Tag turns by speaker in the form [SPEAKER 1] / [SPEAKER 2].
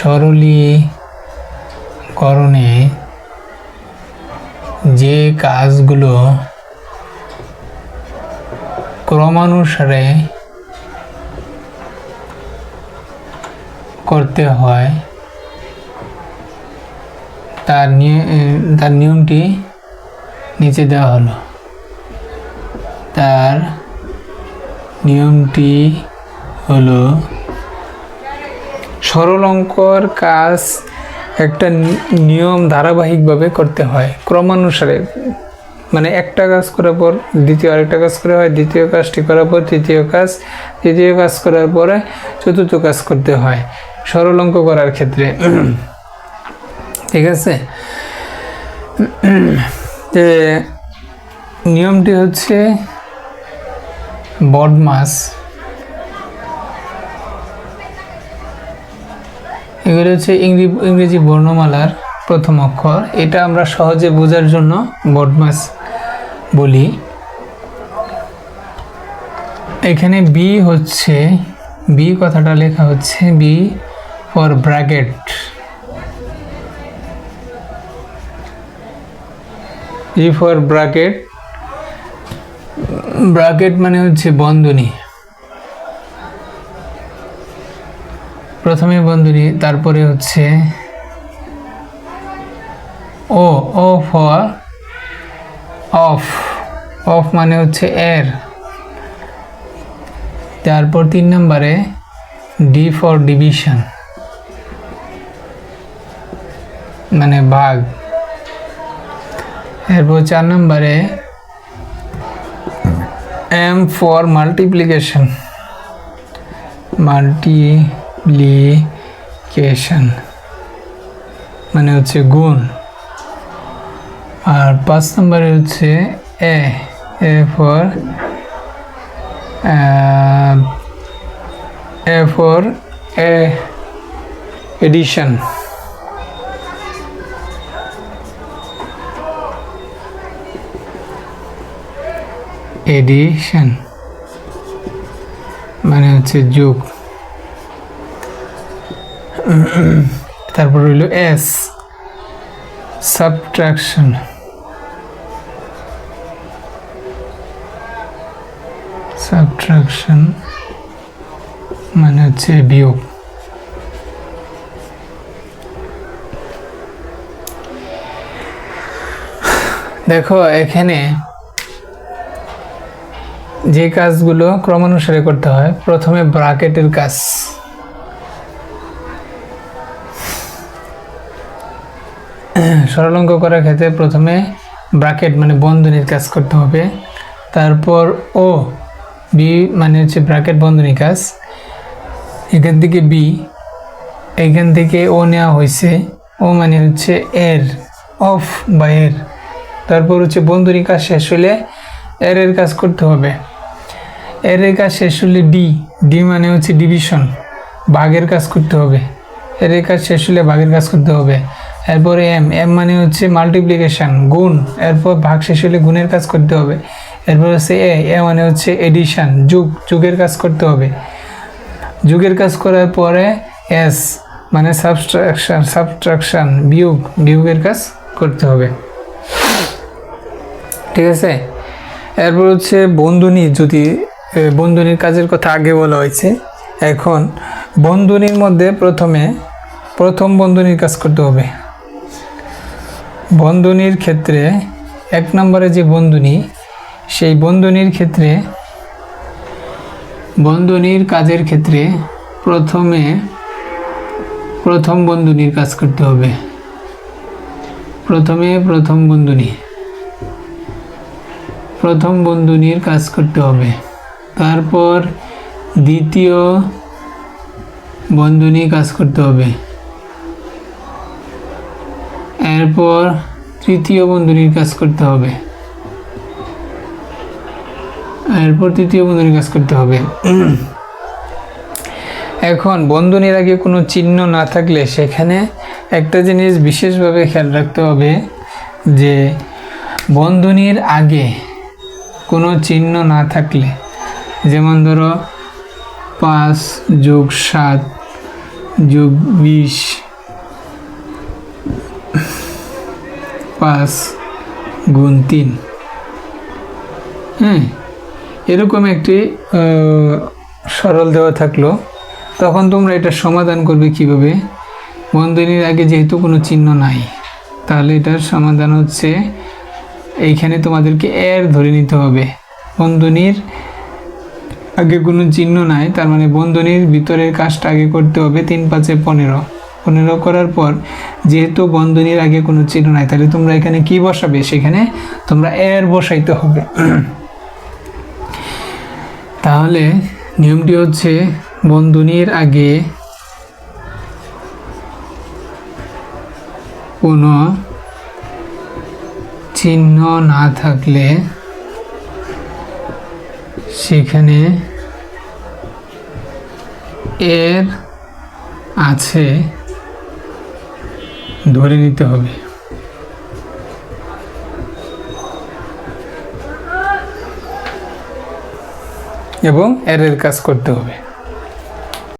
[SPEAKER 1] সরলীকরণে যে কাজগুলো ক্রমানুসারে করতে হয়, তার তার নিয়মটি নিচে দেওয়া হলো। তার নিয়মটি হলো সরল অঙ্কর কাজ একটা নিয়ম ধারাবাহিকভাবে করতে হয়। ক্রমানুসারে। মানে একটা কাজ করার পর দ্বিতীয় আরেকটা কাজ করা হয়, দ্বিতীয় কাজটি করার পর তৃতীয় কাজ তৃতীয় কাজ করার পরে চতুর্থ কাজ করতে হয় সরল অঙ্ক করার ক্ষেত্রে। ঠিক আছে? যে নিয়মটি হচ্ছে বডমাস এগুলো হচ্ছে ইংরেজি বর্ণমালার প্রথম অক্ষর। এটা আমরা সহজে বোঝার জন্য বডমাস বলি। এখানে বি হচ্ছে বি কথাটা লেখা হচ্ছে B for bracket B for bracket bracket মানে হচ্ছে বন্ধনী। প্রথমে বন্ধনী তারপরে হচ্ছে O O for, of of মানে হচ্ছে এর। তারপর তিন নম্বরে ডি ফর ডিভিশন মানে ভাগ। এরপর চার নম্বরে এম ফর মাল্টিপ্লিকেশন মাল্টিপ্লিকেশন মানে হচ্ছে গুণ। আর পাঁচ নম্বরে হচ্ছে A A for A for A addition addition মানে হচ্ছে যোগ। তারপর হইল এস সাবট্রাকশন সাবট্রাকশন মানে হচ্ছে বিয়োগ। দেখো এখানে যে কাজগুলো ক্রমানুসারে করতে হয়, প্রথমে ব্রাকেটের কাজ। সরল অঙ্ক করার ক্ষেত্রে প্রথমে ব্রাকেট মানে বন্ধনীর কাজ করতে হবে। তারপর ও বি মানে হচ্ছে ব্রাকেট বন্ধনী কাজ। এখান থেকে বি এখান থেকে ও নেওয়া হয়েছে। ও মানে হচ্ছে এর অফ বা এর। তারপর হচ্ছে বন্ধনী কাজ শেষ হলে এর এর কাজ করতে হবে। এর এর কাজ শেষ হলে ডি ডি মানে হচ্ছে ডিভিশন বাঘের কাজ করতে হবে। এর এর কাজ শেষ হলে বাঘের কাজ করতে হবে। এরপরে এম এম মানে হচ্ছে মাল্টিপ্লিকেশন গুণ। এরপর ভাগ শেষ হলে গুণের কাজ করতে হবে। এরপর হচ্ছে এ এ মানে হচ্ছে এডিশন যুগ, যুগের কাজ করতে হবে। যুগের কাজ করার পরে এস মানে সাবস্ট্রাকশন সাবট্রাকশন বিয়োগ, বিয়োগের কাজ করতে হবে। ঠিক আছে? এরপর হচ্ছে বন্ধনী যদি বন্ধনীর কাজের কথা আগে বলা হয়েছে। এখন বন্ধনীর মধ্যে প্রথমে, প্রথম বন্ধনীর কাজ করতে হবে। বন্ধনীর ক্ষেত্রে এক নম্বরে যে বন্ধনী, সেই বন্ধনীর ক্ষেত্রে বন্ধনীর কাজের ক্ষেত্রে প্রথমে প্রথম বন্ধনীর কাজ করতে হবে। প্রথমে প্রথম বন্ধনী। প্রথম বন্ধনীর কাজ করতে হবে। তারপর দ্বিতীয় বন্ধনী কাজ করতে হবে। এরপর তৃতীয় বন্ধনীর কাজ করতে হবে। এরপর তৃতীয় বন্ধনীর কাজ করতে হবে। এখন বন্ধনীর আগে কোনো চিহ্ন না থাকলে সেখানে একটা জিনিস বিশেষভাবে খেয়াল রাখতে হবে যে বন্ধনীর আগে কোনো চিহ্ন না থাকলে, যেমন ধরো পাঁচ যোগ সাত যোগ বিশ পাঁচ গুণ তিন। হ্যাঁ এরকম একটি সরল দেওয়া থাকল। তখন তোমরা এটা সমাধান করবে কীভাবে? বন্ধনীর আগে যেহেতু কোনো চিহ্ন নাই, তাহলে এটার সমাধান হচ্ছে, এইখানে তোমাদেরকে এর ধরে নিতে হবে। বন্ধনীর আগে কোনো চিহ্ন নাই, তার মানে বন্ধনীর ভিতরের কাজটা আগে করতে হবে তিন পাঁচে পনেরো। পনেরো করার পর যেহেতু বন্ধনীর আগে কোনো চিহ্ন নাই, তাহলে তোমরা এখানে কি বসাবে? সেখানে তোমরা এর বসাইতে হবে। তাহলে নিয়মটি হচ্ছে বন্ধনীর আগে কোনো চিহ্ন না থাকলে সেখানে এর আছে ধরে নিতে হবে। এবং এর কাজ করতে হবে।